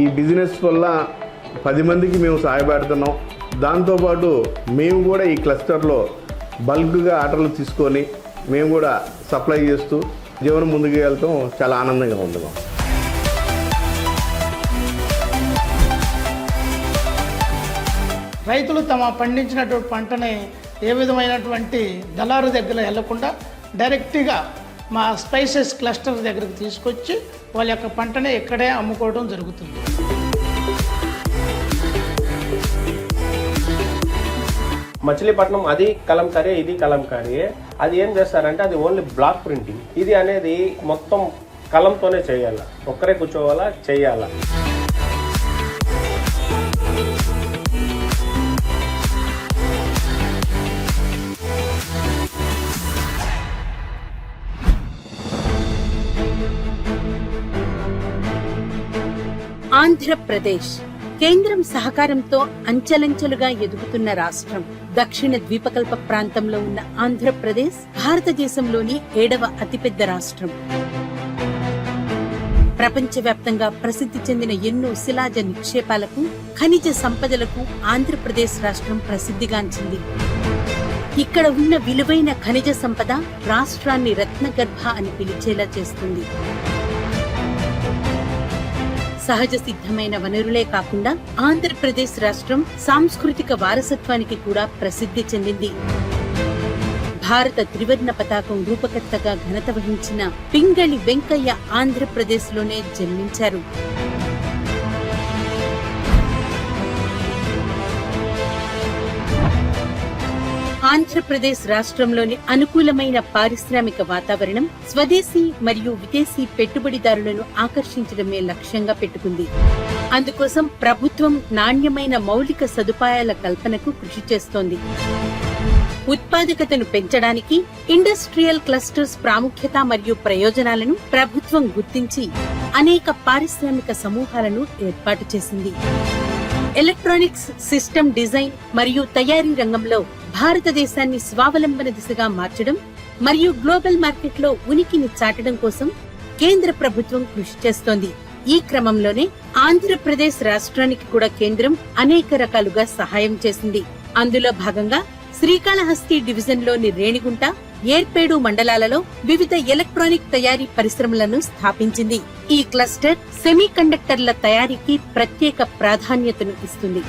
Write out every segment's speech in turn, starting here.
ఈ బిజినెస్ వల్ల పది మందికి మేము సహాయపడుతున్నాం. దాంతోపాటు మేము కూడా ఈ క్లస్టర్లో బల్క్గా ఆర్డర్లు తీసుకొని మేము కూడా సప్లై చేస్తూ జీవనం ముందుకు వెళ్తాం. చాలా ఆనందంగా ఉంది రైతులు తమ పండించినటువంటి పంటని ఏ విధమైనటువంటి దళారు దగ్గర వెళ్ళకుండా డైరెక్ట్గా మా స్పైసెస్ క్లస్టర్ దగ్గరికి తీసుకొచ్చి వాళ్ళ యొక్క పంటని ఇక్కడే అమ్ముకోవడం జరుగుతుంది. మచిలీపట్నం అది కలంకారీ ఇది కలంకారీ అది ఏం చేస్తారంటే అది ఓన్లీ బ్లాక్ ప్రింటింగ్. ఇది అనేది మొత్తం కలంతోనే చేయాలా. ఒక్కరే కూర్చోవాలా? చేయాలా. ఆంధ్రప్రదేశ్ కేంద్రం సహకారంతో అంచెలంచెలుగా ఎదుగుతున్న రాష్ట్రం దక్షిణ ద్వీపకల్ప ప్రాంతంలో ఉన్న ఆంధ్రప్రదేశ్ భారతదేశంలోని ఏడవ అతిపెద్ద రాష్ట్రం. ప్రపంచవ్యాప్తంగా ప్రసిద్ధి చెందిన ఎన్నో శిలాజ నిక్షేపాలకు ఖనిజ సంపదలకు ఆంధ్రప్రదేశ్ రాష్ట్రం ప్రసిద్ధిగాంచింది ఇక్కడ ఉన్న విలువైన ఖనిజ సంపద రాష్ట్రాన్ని రత్నగర్భ అని పిలిచేలా చేస్తుంది. సహజ సిద్ధమైన వనరులే కాకుండా ఆంధ్రప్రదేశ్ రాష్ట్రం సాంస్కృతిక వారసత్వానికి కూడా ప్రసిద్ధి చెందింది. భారత త్రివర్ణ పతాకం రూపకర్తగా ఘనత వహించిన పింగళి వెంకయ్య ఆంధ్రప్రదేశ్లోనే జన్మించారు. ఆంధ్రప్రదేశ్ రాష్ట్రంలోని అనుకూలమైన పారిశ్రామిక వాతావరణం స్వదేశీ మరియు విదేశీ పెట్టుబడిదారులను ఆకర్షించడమే లక్ష్యంగా పెట్టుకుంది. అందుకోసం ప్రభుత్వం నాణ్యమైన మౌలిక సదుపాయాల కల్పనకు కృషి చేస్తోంది. ఉత్పాదకతను పెంచడానికి ఇండస్ట్రియల్ క్లస్టర్స్ ప్రాముఖ్యత మరియు ప్రయోజనాలను ప్రభుత్వం గుర్తించి అనేక పారిశ్రామిక సమూహాలను ఏర్పాటు చేసింది. ఎలక్ట్రానిక్స్ సిస్టమ్ డిజైన్ మరియు తయారీ రంగంలో భారతదేశాన్ని స్వావలంబన దిశగా మార్చడం మరియు గ్లోబల్ మార్కెట్లో ఉనికిని చాటడం కోసం కేంద్ర ప్రభుత్వం కృషి చేస్తోంది. ఈ క్రమంలోనే ఆంధ్రప్రదేశ్ రాష్ట్రానికి కూడా కేంద్రం అనేక రకాలుగా సహాయం చేసింది. అందులో భాగంగా శ్రీకాళహస్తి డివిజన్లోని రేణిగుంట ఏర్పేడు మండలాలలో వివిధ ఎలక్ట్రానిక్ తయారీ పరిశ్రమలను స్థాపించింది. ఈ క్లస్టర్ సెమీ కండక్టర్ల తయారీకి ప్రత్యేక ప్రాధాన్యతను ఇస్తుంది.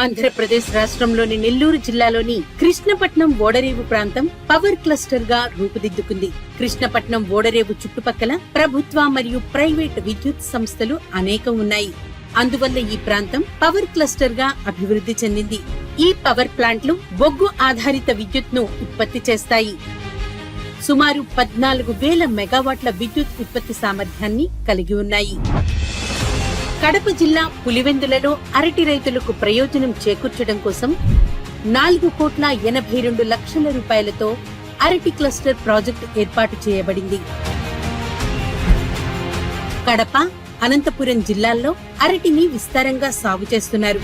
ఆంధ్రప్రదేశ్ రాష్ట్రంలోని నెల్లూరు జిల్లాలోని కృష్ణపట్నం ఓడరేవు ప్రాంతం పవర్ క్లస్టర్గా రూపుదిద్దుకుంది. కృష్ణపట్నం ఓడరేవు చుట్టుపక్కల ప్రభుత్వ మరియు ప్రైవేట్ విద్యుత్ సంస్థలు అనేకం ఉన్నాయి. అందువల్ల ఈ ప్రాంతం పవర్ క్లస్టర్గా అభివృద్ధి చెందింది. ఈ పవర్ ప్లాంట్లు బొగ్గు ఆధారిత విద్యుత్ను ఉత్పత్తి చేస్తాయి. సుమారు పద్నాలుగు వేల మెగావాట్ల విద్యుత్ ఉత్పత్తి సామర్థ్యాన్ని కలిగి ఉన్నాయి. కడప జిల్లా పులివెందులలో అరటి రైతులకు ప్రయోజనం చేకూర్చడం కోసం నాలుగు కోట్ల ఎనభై రెండు లక్షల రూపాయలతో అరటి క్లస్టర్ ప్రాజెక్టు ఏర్పాటు చేయబడింది. కడప అనంతపురం జిల్లాల్లో అరటిని విస్తారంగా సాగు చేస్తున్నారు.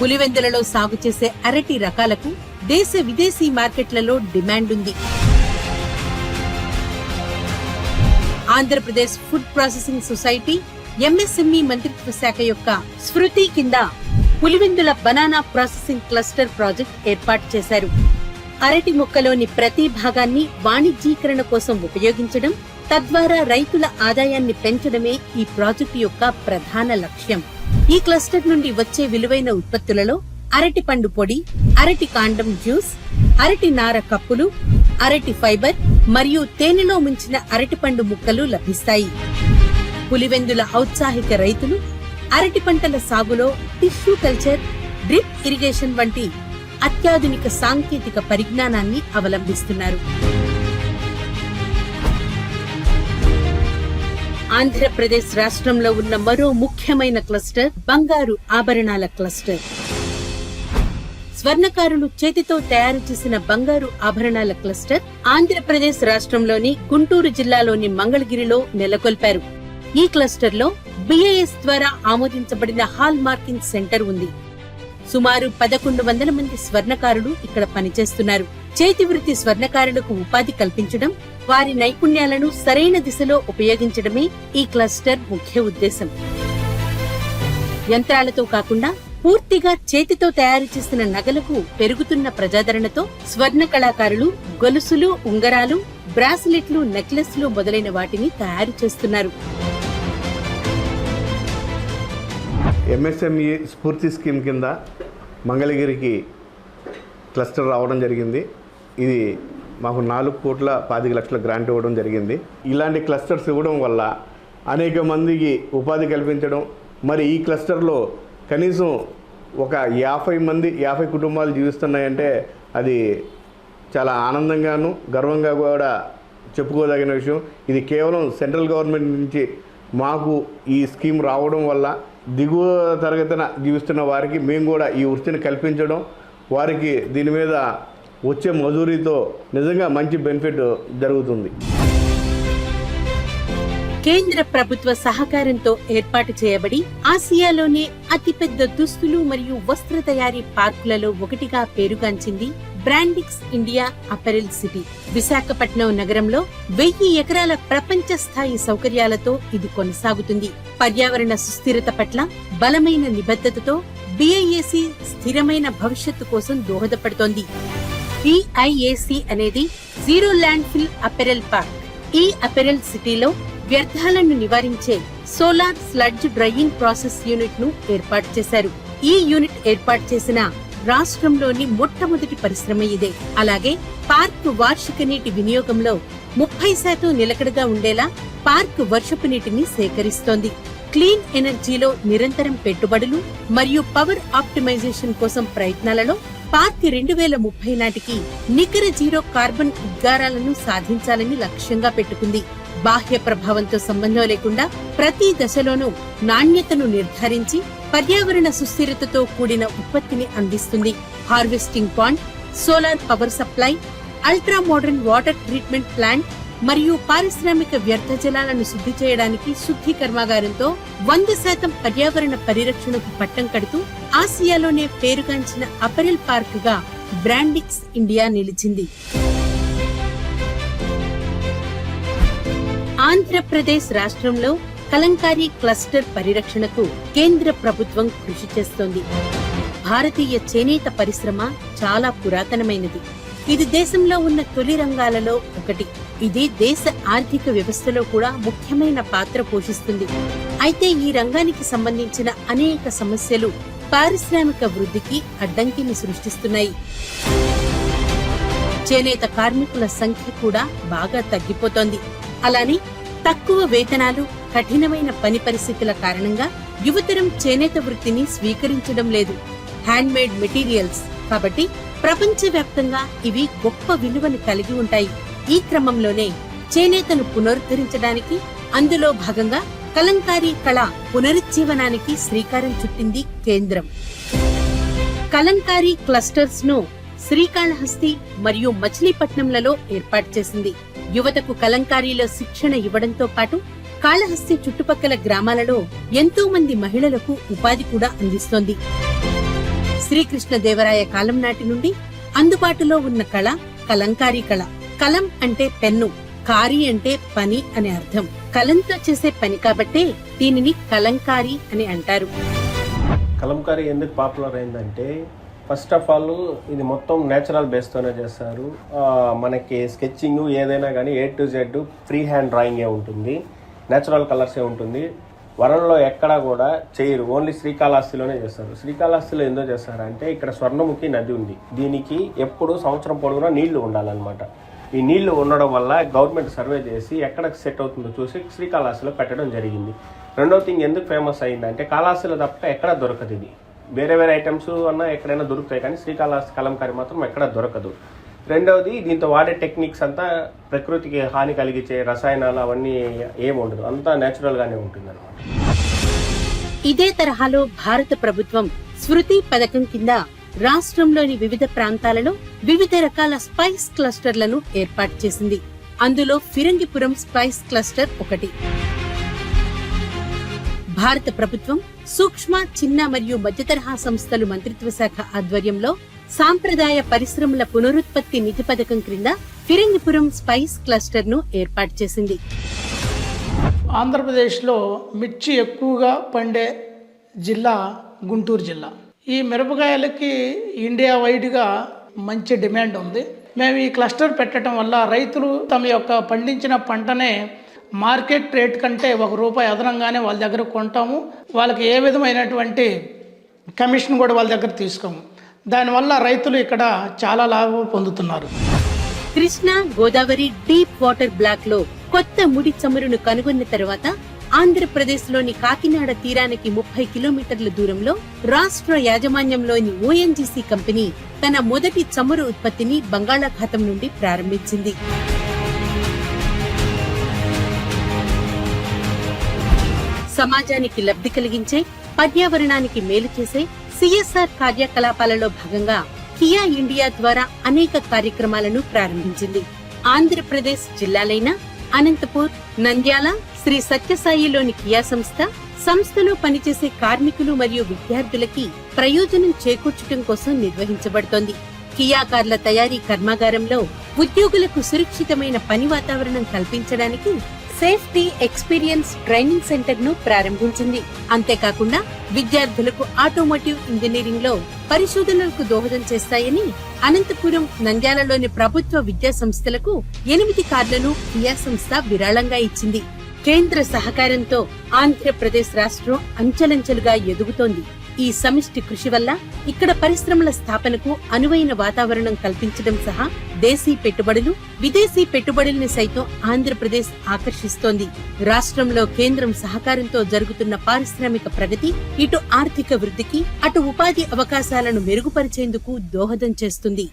పులివెందులలో సాగు చేసే అరటి రకాలకు దేశ విదేశీ మార్కెట్లలో డిమాండ్ ఉంది. Andhra Pradesh food processing society MSME మంత్రిత్వ శాఖ యొక్క స్మృతి కింద Pulivendula banana processing cluster project ఏర్పాటు చేశారు. అరటి మొక్కలోని ప్రతి భాగాన్ని వాణిజ్యీకరణ కోసం ఉపయోగించడం తద్వారా రైతుల ఆదాయాన్ని పెంచడమే ఈ ప్రాజెక్టు యొక్క ప్రధాన లక్ష్యం. ఈ క్లస్టర్ నుండి వచ్చే విలువైన ఉత్పత్తులలో అరటి పండు పొడి అరటి కాండం జ్యూస్ అరటి నార కప్పులు అరటి ఫైబర్ మరియు తేనెలో ముంచిన అరటిపండు ముక్కలు లభిస్తాయి. పులివెందుల ఔత్సాహిక రైతులు అరటి పంటల సాగులో టిష్యూ కల్చర్ డ్రిప్ ఇరిగేషన్ వంటి అత్యాధునిక సాంకేతిక పరిజ్ఞానాన్ని అవలంబిస్తున్నారు. ఆంధ్రప్రదేశ్ రాష్ట్రంలో ఉన్న మరో ముఖ్యమైన క్లస్టర్ బంగారు ఆభరణాల క్లస్టర్. స్వర్ణకారులు చేతితో తయారు చేసిన బంగారు ఆభరణాల క్లస్టర్ ఆంధ్రప్రదేశ్ రాష్ట్రంలోని గుంటూరు జిల్లాలోని మంగళగిరిలో నెలకొల్పారు. ఈ క్లస్టర్లో ద్వారా ఆమోదించబడిన హాల్ మార్కింగ్ సెంటర్ ఉంది. సుమారు పదకొండు వందల మంది స్వర్ణకారులు ఇక్కడ పనిచేస్తున్నారు. చేతి వృత్తి స్వర్ణకారులకు ఉపాధి కల్పించడం వారి నైపుణ్యాలను సరైన దిశలో ఉపయోగించడమే ఈ క్లస్టర్ ముఖ్య ఉద్దేశం. యంత్రాలతో కాకుండా పూర్తిగా చేతితో తయారు చేసిన నగలకు పెరుగుతున్న ప్రజాదరణతో స్వర్ణ కళాకారులు గొలుసులు ఉంగరాలు బ్రాస్లెట్లు నెక్లెస్లు మొదలైన వాటిని తయారు చేస్తున్నారు. ఎంఎస్ఎంఈ స్ఫూర్తి స్కీమ్ కింద మంగళగిరికి క్లస్టర్ రావడం జరిగింది. ఇది మాకు నాలుగు కోట్ల పాతిక లక్షల గ్రాంట్ ఇవ్వడం జరిగింది. ఇలాంటి క్లస్టర్స్ ఇవ్వడం వల్ల అనేక మందికి ఉపాధి కల్పించడం మరి ఈ క్లస్టర్లో కనీసం ఒక యాభై మంది యాభై కుటుంబాలు జీవిస్తున్నాయంటే అది చాలా ఆనందంగాను గర్వంగా కూడా చెప్పుకోదగిన విషయం. ఇది కేవలం సెంట్రల్ గవర్నమెంట్ నుంచి మాకు ఈ స్కీమ్ రావడం వల్ల దిగువ తరగతిన జీవిస్తున్న వారికి మేము కూడా ఈ వృత్తిని కల్పించడం వారికి దీని మీద వచ్చే మజూరీతో నిజంగా మంచి బెనిఫిట్ జరుగుతుంది. కేంద్ర ప్రభుత్వ సహకారంతో ఏర్పాటు చేయబడి ఆసియాలోనే అతిపెద్ద దుస్తులు మరియు వస్త్ర తయారీ పార్కులలో ఒకటిగా పేరుగాంచింది Brandix India apparel city. Visakhapatnam నగరంలో వెయ్యి ఎకరాల ప్రపంచ స్థాయి సౌకర్యాలతో ఇది కొనసాగుతుంది. పర్యావరణ సుస్థిరత పట్ల బలమైన నిబద్ధతతో బిఐఏసి స్థిరమైన భవిష్యత్తు కోసం దోహదపడుతోంది. బిఐఏసి అనేది zero landfill apparel park. ఈ అపెరల్ సిటీలో వ్యర్థాలను నివారించే సోలార్ స్లడ్జ్ డ్రైయింగ్ ప్రాసెస్ యూనిట్ను ఏర్పాటు చేశారు. ఈ యూనిట్ ఏర్పాటు చేసిన రాష్ట్రంలోని మొట్టమొదటి పరిశ్రమ ఇదే. అలాగే పార్క్ వార్షిక నీటి వినియోగంలో ముప్పై శాతం నిలకడగా ఉండేలా పార్క్ వర్షపు నీటిని సేకరిస్తోంది. క్లీన్ ఎనర్జీలో నిరంతరం పెట్టుబడులు మరియు పవర్ ఆప్టిమైజేషన్ కోసం ప్రయత్నాలలో పార్క్ రెండు వేల ముప్పై నాటికి నికర జీరో కార్బన్ ఉద్గారాలను సాధించాలని లక్ష్యంగా పెట్టుకుంది. బాహ్య ప్రభావంతో సంబంధం లేకుండా ప్రతి దశలోనూ నాణ్యతను నిర్ధారించి పర్యావరణ సుస్థిరతతో కూడిన ఉత్పత్తిని అందిస్తుంది. Harvesting pond solar power supply ultra modern water treatment plant మరియు పారిశ్రామిక వ్యర్థ జలాలను శుద్ధి చేయడానికి శుద్ధి కర్మాగారంతో వంద శాతం పర్యావరణ పరిరక్షణకు పట్టం కడుతూ ఆసియాలోనే పేరుగాంచిన అపరెల్ పార్క్గా బ్రాండిక్స్ ఇండియా నిలిచింది. ఆంధ్రప్రదేశ్ రాష్ట్రంలో కలంకారీ క్లస్టర్ పరిరక్షణకు కేంద్ర ప్రభుత్వం కృషి చేస్తోంది. భారతీయ చేనేత పరిశ్రమ చాలా పురాతనమైనది. ఇది దేశంలో ఉన్న తొలి రంగాలలో ఒకటి. ఇది దేశ ఆర్థిక వ్యవస్థలో కూడా ముఖ్యమైన పాత్ర పోషిస్తుంది. అయితే ఈ రంగానికి సంబంధించిన అనేక సమస్యలు పారిశ్రామిక వృద్ధికి అడ్డంకిని సృష్టిస్తున్నాయి. చేనేత కార్మికుల సంఖ్య కూడా బాగా తగ్గిపోతోంది. అలానే తక్కువ వేతనాలు కఠినమైన పని పరిస్థితుల కారణంగా యువతరం చేనేత వృత్తిని స్వీకరించడం లేదు. Handmade materials. కాబట్టి ప్రపంచవ్యాప్తంగా ఇవి గొప్ప విలువను కలిగి ఉంటాయి. ఈ క్రమంలోనే చేనేతను పునరుద్ధరించడానికి అందులో భాగంగా కలంకారీ కళ పునరుజ్జీవనానికి శ్రీకారం చుట్టింది కేంద్రం. కలంకారీ క్లస్టర్స్ను శ్రీకాళహస్తి మరియు మచిలీపట్నంలలో ఏర్పాటు చేసింది. యువతకు కలంకారీలో శిక్షణ ఇవ్వడంతో పాటు కాళహస్తి చుట్టుపక్కల గ్రామాలలో ఎంతో మంది మహిళలకు ఉపాధి కూడా అందిస్తోంది. శ్రీకృష్ణదేవరాయ కాలం నాటి నుండి అందుబాటులో ఉన్న కళ కలంకారీ కళ. కలం అంటే పెన్ను కారీ అంటే పని అని అర్థం. కలంతో చేసే పని కాబట్టే దీనిని కలంకారీ అని అంటారు. కలంకారీ ఎందుకు పాపులర్ అయిందంటే ఫస్ట్ ఆఫ్ ఆల్ ఇది మొత్తం నేచురల్ బేస్తోనే చేస్తారు. మనకి స్కెచ్చింగ్ ఏదైనా కానీ A to Z free hand డ్రాయింగే ఉంటుంది. నేచురల్ కలర్సే ఉంటుంది. వరంలో ఎక్కడా కూడా చేయరు. ఓన్లీ శ్రీకాళహస్తిలోనే చేస్తారు. శ్రీకాళహస్తిలో ఎందుకు చేస్తారంటే ఇక్కడ స్వర్ణముఖి నది ఉంది. దీనికి ఎప్పుడు సంవత్సరం పొడవునా నీళ్ళు ఉండాలన్నమాట. ఈ నీళ్ళు ఉండడం వల్ల గవర్నమెంట్ సర్వే చేసి ఎక్కడ సెట్ అవుతుందో చూసి శ్రీకాళహస్తిలో పెట్టడం జరిగింది. రెండో థింగ్ ఎందుకు ఫేమస్ అయిందంటే కాళహస్తిలో తప్ప ఎక్కడ దొరకదు ఇది. వేరే వేరే ఐటమ్స్ అన్నా ఎక్కడైనా దొరుకుతాయి కానీ శ్రీకాళహస్తి కలంకారి మాత్రం ఎక్కడ దొరకదు. రెండవది దీంతో వాడే టెక్నిక్స్ అంతా ప్రకృతికి హాని కలిగించే రసాయనాలు అవన్నీ ఏమి ఉండదు. అంతా నేచురల్గానే ఉంటుంది అనమాట ఇదే తరహాలో భారత ప్రభుత్వం స్మృతి పథకం కింద రాష్ట్రంలోని వివిధ ప్రాంతాలలో వివిధ రకాల స్పైస్ క్లస్టర్లను ఏర్పాటు చేసింది. అందులో ఫిరంగిపురం స్పైస్ క్లస్టర్ ఒకటి. భారత ప్రభుత్వం సూక్ష్మ చిన్న మరియు మధ్యతరహా సంస్థలు మంత్రిత్వ శాఖ ఆధ్వర్యంలో సాంప్రదాయ పరిశ్రమల పునరుత్పత్తి నిధి పథకం క్రింద ఫిరంగిపురం స్పైస్ క్లస్టర్ను ఏర్పాటు చేసింది. ఆంధ్రప్రదేశ్లో మిర్చి ఎక్కువగా పండే జిల్లా గుంటూరు జిల్లా. ఈ మిరపకాయలకి ఇండియా వైడ్గా మంచి డిమాండ్ ఉంది. మేము ఈ క్లస్టర్ పెట్టడం వల్ల రైతులు తమ యొక్క పండించిన పంటనే మార్కెట్ రేట్ కంటే ఒక రూపాయి అదనంగానే వాళ్ళ దగ్గర కొంటాము. వాళ్ళకి ఏ విధమైనటువంటి కమిషన్ కూడా వాళ్ళ దగ్గర తీసుకోము. దానివల్ల రైతులు ఇక్కడ చాలా లాభం పొందుతున్నారు. కృష్ణా గోదావరి డీప్ వాటర్ బ్లాక్లో కొత్త ముడి చమురును కనుగొన్న తర్వాత ఆంధ్రప్రదేశ్లోని కాకినాడ తీరానికి ముప్పై కిలోమీటర్ల దూరంలో రాష్ట్ర యాజమాన్యంలోని ఓఎన్జీసీ కంపెనీ తన మొదటి చమురు ఉత్పత్తిని బంగాళాఖాతం నుండి ప్రారంభించింది. సమాజానికి లబ్ధి కలిగించే పర్యావరణానికి మేలు చేసే సిఎస్ఆర్ కార్యకలాపాలలో భాగంగా కియా ఇండియా ద్వారా అనేక కార్యక్రమాలను ప్రారంభించింది. ఆంధ్రప్రదేశ్ జిల్లాలైన అనంతపూర్ నంద్యాల శ్రీ సత్యసాయిలోని కియా సంస్థ సంస్థలో పనిచేసే కార్మికులు మరియు విద్యార్థులకి ప్రయోజనం చేకూర్చడం కోసం నిర్వహించబడుతోంది. కియా కార్ల తయారీ కర్మాగారంలో ఉద్యోగులకు సురక్షితమైన పని వాతావరణం కల్పించడానికి సేఫ్టీ ఎక్స్పీరియన్స్ ట్రైనింగ్ సెంటర్ను ప్రారంభించింది. అంతేకాకుండా విద్యార్థులకు ఆటోమోటివ్ ఇంజనీరింగ్లో పరిశోధనలకు దోహదం చేస్తాయని అనంతపురం నంద్యాలలోని ప్రభుత్వ విద్యా సంస్థలకు ఎనిమిది కార్లను కియా సంస్థ విరాళంగా ఇచ్చింది. కేంద్ర సహకారంతో ఆంధ్రప్రదేశ్ రాష్ట్రం అంచెలంచెలుగా ఎదుగుతోంది. ఈ సమిష్టి కృషి వల్ల ఇక్కడ పరిశ్రమల స్థాపనకు అనువైన వాతావరణం కల్పించడం సహా దేశీ పెట్టుబడులు విదేశీ పెట్టుబడుల్ని సైతం ఆంధ్రప్రదేశ్ ఆకర్షిస్తోంది. రాష్ట్రంలో కేంద్రం సహకారంతో జరుగుతున్న పారిశ్రామిక ప్రగతి ఇటు ఆర్థిక వృద్ధికి అటు ఉపాధి అవకాశాలను మెరుగుపరిచేందుకు దోహదం చేస్తుంది.